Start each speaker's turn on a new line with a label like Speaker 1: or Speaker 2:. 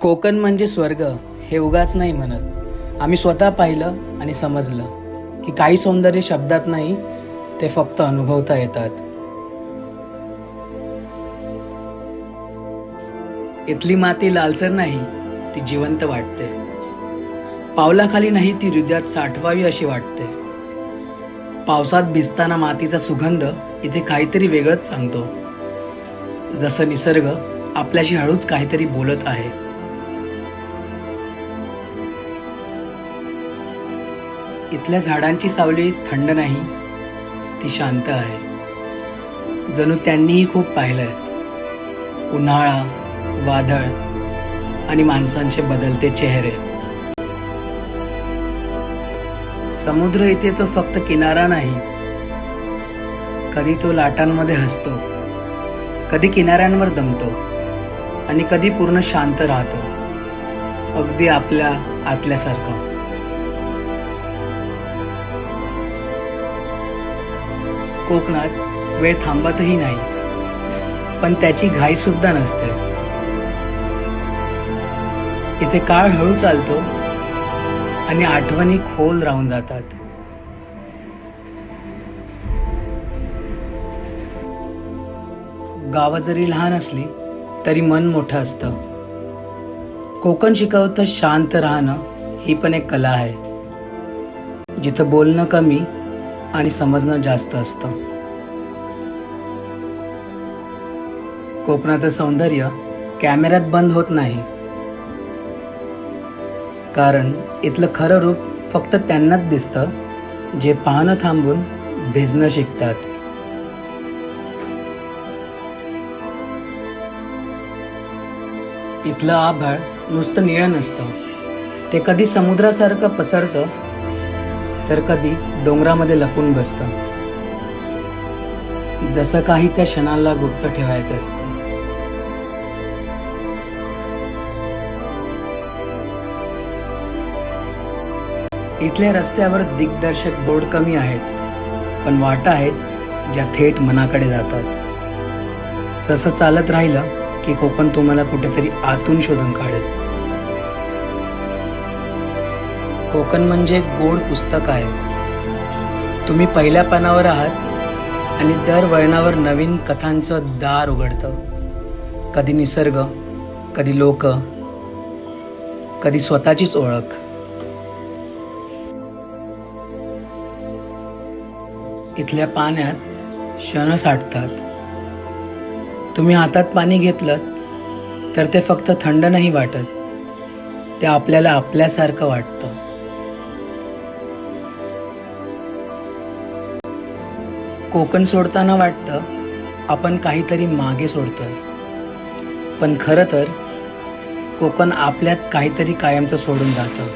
Speaker 1: कोकण म्हणजे स्वर्ग हे उगाच नाही म्हणत. आम्ही स्वतः पाहिलं आणि समजलं की काही सौंदर्य शब्दात नाही ते फक्त अनुभवता येतात. इथली माती लालसर नाही ती जिवंत वाटते. पावलाखाली नाही ती हृदयात साठवावी अशी वाटते. पावसात भिजताना मातीचा सुगंध इथे काहीतरी वेगळंच सांगतो. जसं निसर्ग आपल्याशी हळूच काहीतरी बोलत आहे. इथल्या झाडांची सावली थंड नाही ती शांत आहे. जणू त्यांनीही खूप पाहिलंय. उन्हाळा वादळ आणि माणसांचे बदलते चेहरे. समुद्र इथे तो फक्त किनारा नाही. कधी तो लाटांमध्ये हसतो कधी किनाऱ्यांवर दमतो आणि कधी पूर्ण शांत राहतो. अगदी आपल्या आतल्यासारखं. कोकणात वेळ थांबतही नाही. पण त्याची घाई सुद्धा नसते. इथे काळ हळू चालतो आणि आठवणी खोल राहून जातात. गावं जरी लहान असली तरी मन मोठं असतं. कोकण शिकवतं शांत राहणं ही पण एक कला आहे. जिथं बोलणं कमी आणि समजणं जास्त असतं. कोकणाचं सौंदर्य कॅमेऱ्यात बंद होत नाही. कारण इथलं खरं रूप फक्त त्यांनाच दिसतं जे पाहणं थांबून भिजणं शिकतात. इथलं आभाळ नुसतं निळं नसतं. ते कधी समुद्रासारखं पसरतं तर कधी डोंगरामध्ये लपून बसतं. जसं काही त्या क्षणाला गुप्त ठेवायचं असतं. इथल्या रस्त्यावर दिग्दर्शक बोर्ड कमी आहेत पण वाटा आहेत ज्या थेट मनाकडे जातात. तसं चालत राहिलं की कोकण तुम्हाला कुठेतरी आतून शोधून काढेल. कोकण म्हणजे एक गोड पुस्तक आहे. तुम्ही पहिल्या पानावर आहात आणि दर वळणावर नवीन कथांचं दार उघडतं. कधी निसर्ग कधी लोक कधी स्वतःचीच ओळख. इथल्या पाण्यात क्षण साठतात. तुम्ही हातात पाणी घेतलं तर ते फक्त थंड नाही वाटत. ते आपल्याला आपल्यासारखं वाटतं. कोकण सोडताना वाटतं आपण काहीतरी मागे सोडतोय. पण खरं तर कोकण आपल्यात काहीतरी कायमचं सोडून जातं.